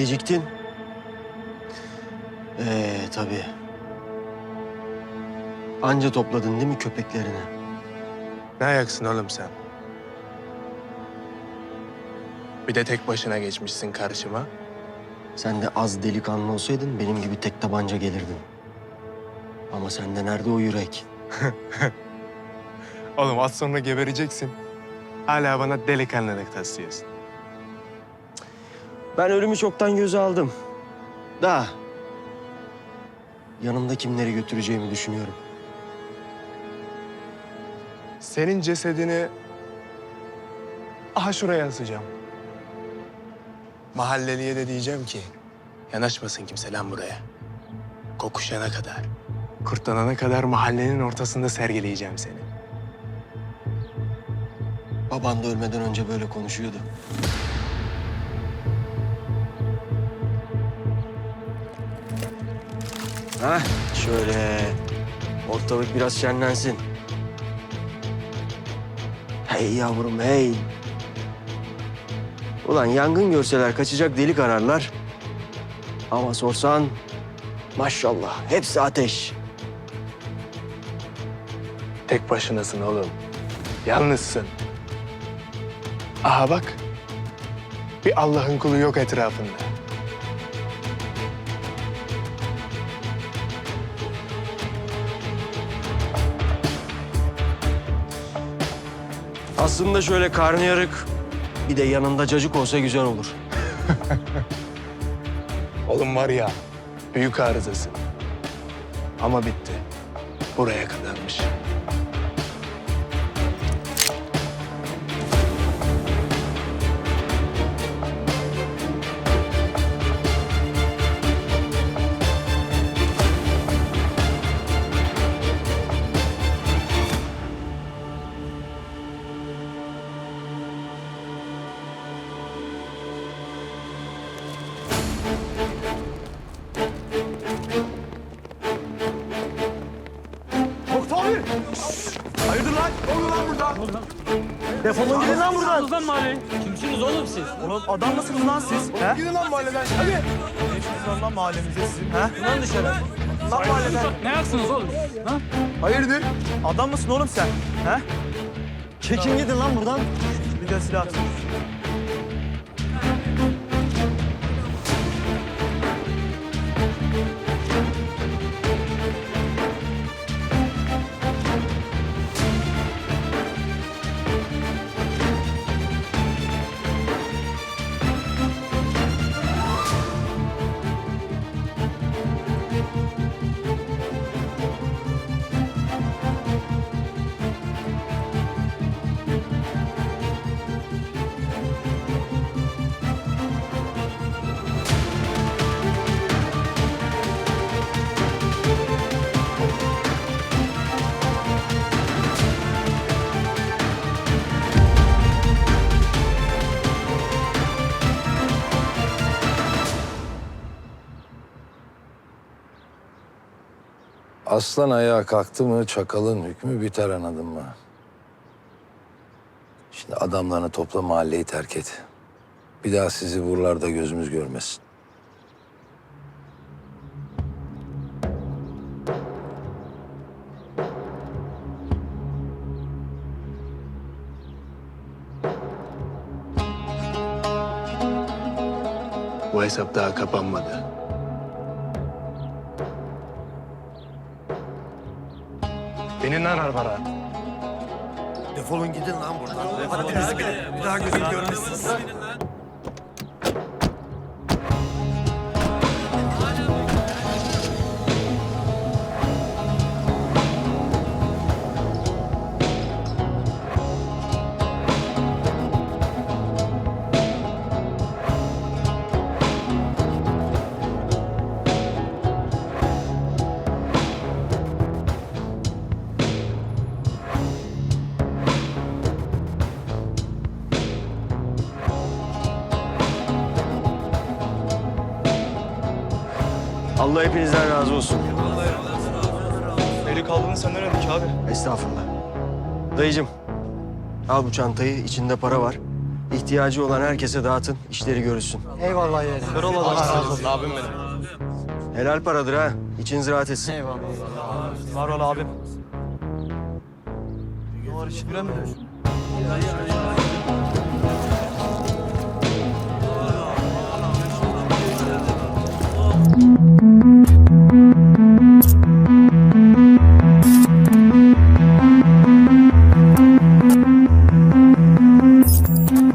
Geciktin. Ee tabii. Anca topladın değil mi köpeklerini? Ne ayaksın oğlum sen? Bir de tek başına geçmişsin karşıma. Sen de az delikanlı olsaydın benim gibi tek tabanca gelirdin. Ama sende nerede o yürek? Oğlum az sonra gebereceksin. Hala bana delikanlılık taslıyorsun. Ben ölümü çoktan göze aldım. Da. Yanımda kimleri götüreceğimi düşünüyorum. Senin cesedini aha şuraya asacağım. Mahalleliye de diyeceğim ki yanaşmasın kimse lan buraya. Kokuşana kadar, kurtlanana kadar mahallenin ortasında sergileyeceğim seni. Baban da ölmeden önce böyle konuşuyordu. Hah, şöyle. Ortalık biraz şenlensin. Hey yavrum hey. Ulan yangın görseler kaçacak delik ararlar. Ama sorsan maşallah hepsi ateş. Tek başınasın oğlum. Yalnızsın. Aha bak. Bir Allah'ın kulu yok etrafında. Aslında şöyle karnıyarık bir de yanında cacık olsa güzel olur. Oğlum var ya, büyük arızasın. Ama bitti. Buraya kadarmış. Hayırdır lan? Ne oluyor lan burada? Defolun gidin lan buradan. lan mahalle? Kimsiniz oğlum siz? Oğlum adam mısınız lan siz? He? Gidin lan mahalleden. Hadi. Var lan mahallemize sizin? He? Lan dışarı. Lan mahalleden. Ne yaksınız oğlum? Ha? Hayırdır? Adam mısın oğlum sen? He? Çekin gidin lan buradan. Bir de silah. Aslan ayağa kalktı mı çakalın hükmü biter anladın mı? Şimdi adamlarını topla mahalleyi terk et. Bir daha sizi buralarda gözümüz görmesin. Bu hesap daha kapanmadı. Binin lan arabara. Defolun gidin lan buradan. Hadi bizi bile. Bir daha gözüm görmesin. Allah hepinizden razı olsun. Eli kaldığını senden öğrendik abi. Estağfurullah. Dayıcım, al bu çantayı. içinde para var. İhtiyacı olan herkese dağıtın, işleri görülsün. Eyvallah yeğenim. Kral Allah razı olsun. Abim benim. Helal paradır ha. İçiniz rahat etsin. Eyvallah. Var ol abim. Ne var işi göremedim.